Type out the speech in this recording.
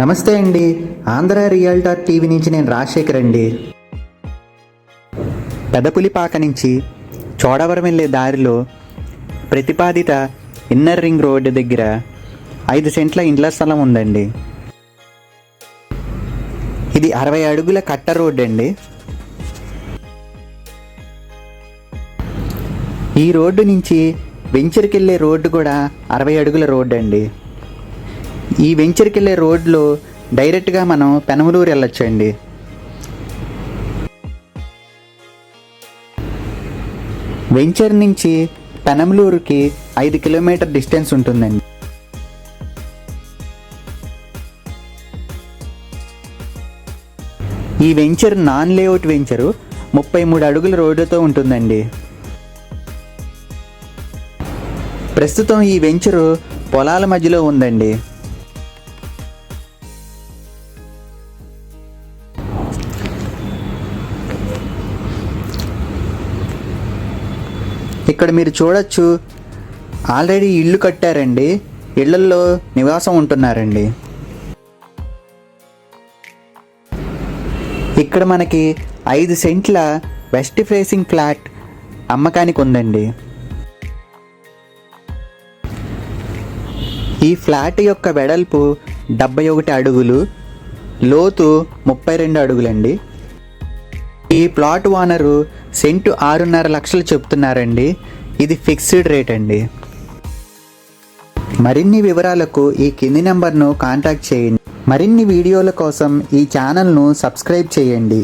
నమస్తే అండి. Andhra real dot TV నుంచి నేను రాజశేఖర్ అండి. పెదపులిపాక నుంచి చోడవరం వెళ్ళే దారిలో ప్రతిపాదిత ఇన్నర్ రింగ్ రోడ్డు దగ్గర ఐదు సెంట్ల ఇండ్ల స్థలం ఉందండి. ఇది అరవై అడుగుల కట్ట రోడ్డు అండి. ఈ రోడ్డు నుంచి వెంచర్కి వెళ్ళే రోడ్డు కూడా అరవై అడుగుల రోడ్డు అండి. ఈ వెంచర్కి వెళ్ళే రోడ్లో డైరెక్ట్గా మనం పెనమలూరు వెళ్ళొచ్చు అండి. వెంచర్ నుంచి పెనమలూరుకి ఐదు కిలోమీటర్ డిస్టెన్స్ ఉంటుందండి. ఈ వెంచర్ నాన్ లేఅవుట్ వెంచరు ముప్పై మూడు అడుగుల రోడ్డుతో ఉంటుందండి. ప్రస్తుతం ఈ వెంచరు పొలాల మధ్యలో ఉందండి. ఇక్కడ మీరు చూడొచ్చు. ఆల్రెడీ ఇల్లు కట్టారండి. ఇళ్ళల్లో నివాసం ఉంటున్నారండి. ఇక్కడ మనకి ఐదు సెంట్ల వెస్ట్ ఫేసింగ్ ఫ్లాట్ అమ్మకానికి ఉందండి ఈ ఫ్లాట్ యొక్క వెడల్పు డెబ్బై ఒకటి అడుగులు. లోతు ముప్పై రెండు అడుగులండి. ఈ ప్లాట్ ఓనరు సెంటు ఆరున్నర లక్షలు చెప్తున్నారండి. ఇది ఫిక్స్డ్ రేట్ అండి. మరిన్ని వివరాలకు ఈ కింది నెంబర్ను కాంటాక్ట్ చేయండి. మరిన్ని వీడియోల కోసం ఈ ఛానల్ను సబ్స్క్రైబ్ చేయండి.